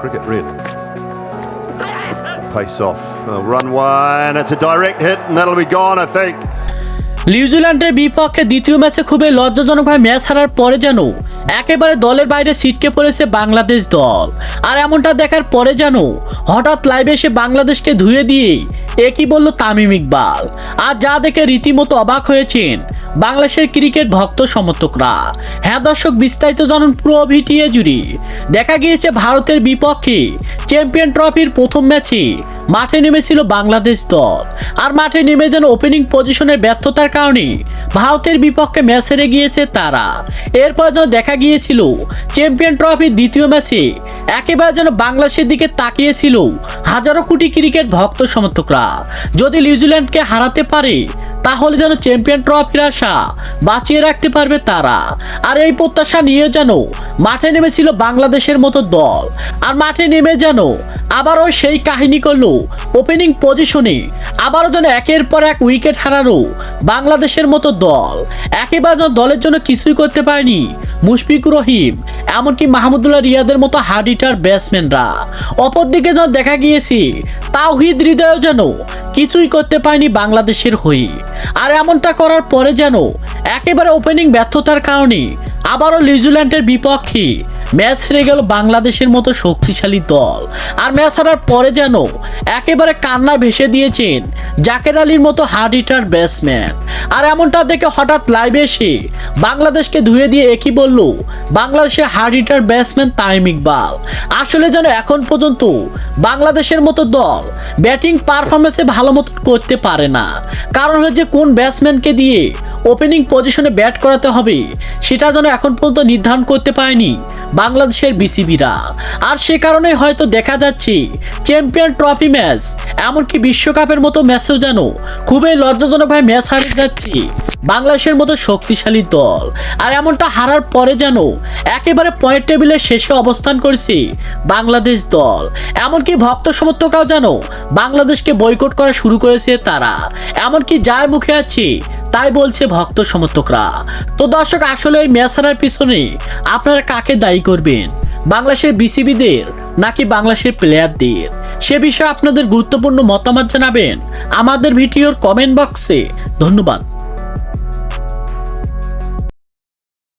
cricket, really. Pace off, uh, run one. It's a direct hit, and that'll be gone, I think. নিউজিল্যান্ডের বিপক্ষে দ্বিতীয় ম্যাচে খুবই লজ্জাজনকভাবে match হারার পরে যেন একেবারে দলের বাইরে ছিটকে পড়েছে বাংলাদেশ দল আর এমনটা দেখার পরে যেন হঠাৎ লাইভে এসে বাংলাদেশকে ধুয়ে দিয়ে একই বলল তামিম ইকবাল আর যা দেখে রীতিমতো অবাক হয়েছেন বাংলাদেশের ক্রিকেট ভক্ত সমর্থকরা। হ্যাঁ দর্শক, বিস্তারিত জানুন পুরো ভিটিএ জুড়ি। দেখা গিয়েছে ভারতের বিপক্ষে চ্যাম্পিয়ন ট্রফির প্রথম ম্যাচে মাঠে নেমেছিল বাংলাদেশ দল। আর মাঠে নেমে যেন ওপেনিং পজিশনের ব্যর্থতার কারণে ভারতের বিপক্ষে ম্যাচ হেরে গিয়েছে তারা। এরপর যেন দেখা গিয়েছিল চ্যাম্পিয়ন ট্রফির দ্বিতীয় ম্যাচে একেবারে যেন বাংলাদেশের দিকে তাকিয়েছিল হাজারো কোটি ক্রিকেট ভক্ত সমর্থকরা। যদি নিউজিল্যান্ডকে হারাতে পারে তাহলে যেন চ্যাম্পিয়ন ট্রফির আশা বাঁচিয়ে রাখতে পারবে তারা। আর এই প্রত্যাশা নিয়ে যেন মাঠে নেমেছিল বাংলাদেশের মতো দল। আর মাঠে নেমে যেন আবারও সেই কাহিনী করল ওপেনিং পজিশনে আবারও যেন একের পর এক উইকেট হারানো বাংলাদেশের মতো দল। একেবারে দলের জন্য কিছুই করতে পারেনি মুশফিকুর রহিম, এমনকি মাহমুদুল্লাহ রিয়াদের মতো হার্ড হিটার ব্যাটসম্যানরা। অপরদিকে যা দেখা গিয়েছে, তাওহিদ হৃদয়ও যেন কিছুই করতে পারেনি বাংলাদেশের হয়ে। আর এমনটা করার পরে যেন একেবারে ওপেনিং ব্যর্থতার কারণে আবারও নিউজিল্যান্ডের বিপক্ষে ম্যাচ হেরে গেল বাংলাদেশের মতো শক্তিশালী দল। আর ম্যাচ হারার পরে যেন একেবারে কান্না ভেসে দিয়েছেন জাকের আলীর মতো হার্ড হিটার ব্যাটসম্যান। আর এমনটা দেখে হঠাৎ লাইভে এসে বাংলাদেশকে ধুয়ে দিয়ে একই বলল, বাংলাদেশের hard hitter batsman Tamim Iqbal. আসলে যেন এখন পর্যন্ত বাংলাদেশের মতো দল ব্যাটিং পারফরমেন্সে ভালো মতো করতে পারে না। কারণ হচ্ছে কোন ব্যাটসম্যানকে দিয়ে ওপেনিং পজিশনে ব্যাট করাতে হবে। সেটা যেন এখন পর্যন্ত নির্ধারণ করতে পারেনি বাংলাদেশের বিসিবিরা। আর সে কারণে হয়তো দেখা যাচ্ছে চ্যাম্পিয়ন ট্রফি ম্যাচ এমনকি বিশ্বকাপের মতো ম্যাচও যেন খুবই লজ্জাজনকভাবে ম্যাচ হারিয়ে যাচ্ছে বাংলাদেশের মতো শক্তিশালী দল। আর এমনটা হারার পরে যেন একেবারে পয়েন্ট টেবিলের শেষে অবস্থান করেছে বাংলাদেশ দল। এমনকি ভক্ত সমর্থকরাও যেন বাংলাদেশকে বয়কট করা শুরু করেছে তারা। এমনকি যার মুখে আছে তাই বলছে ভক্ত সমর্থকরা। তো দর্শক, আসলে এই হারার পিছনে আপনারা কাকে দায়ী করবেন? বাংলাদেশের বিসিবিদের নাকি বাংলাদেশের প্লেয়ারদের? সে বিষয়ে আপনাদের গুরুত্বপূর্ণ মতামত জানাবেন আমাদের ভিডিওর কমেন্ট বক্সে। ধন্যবাদ।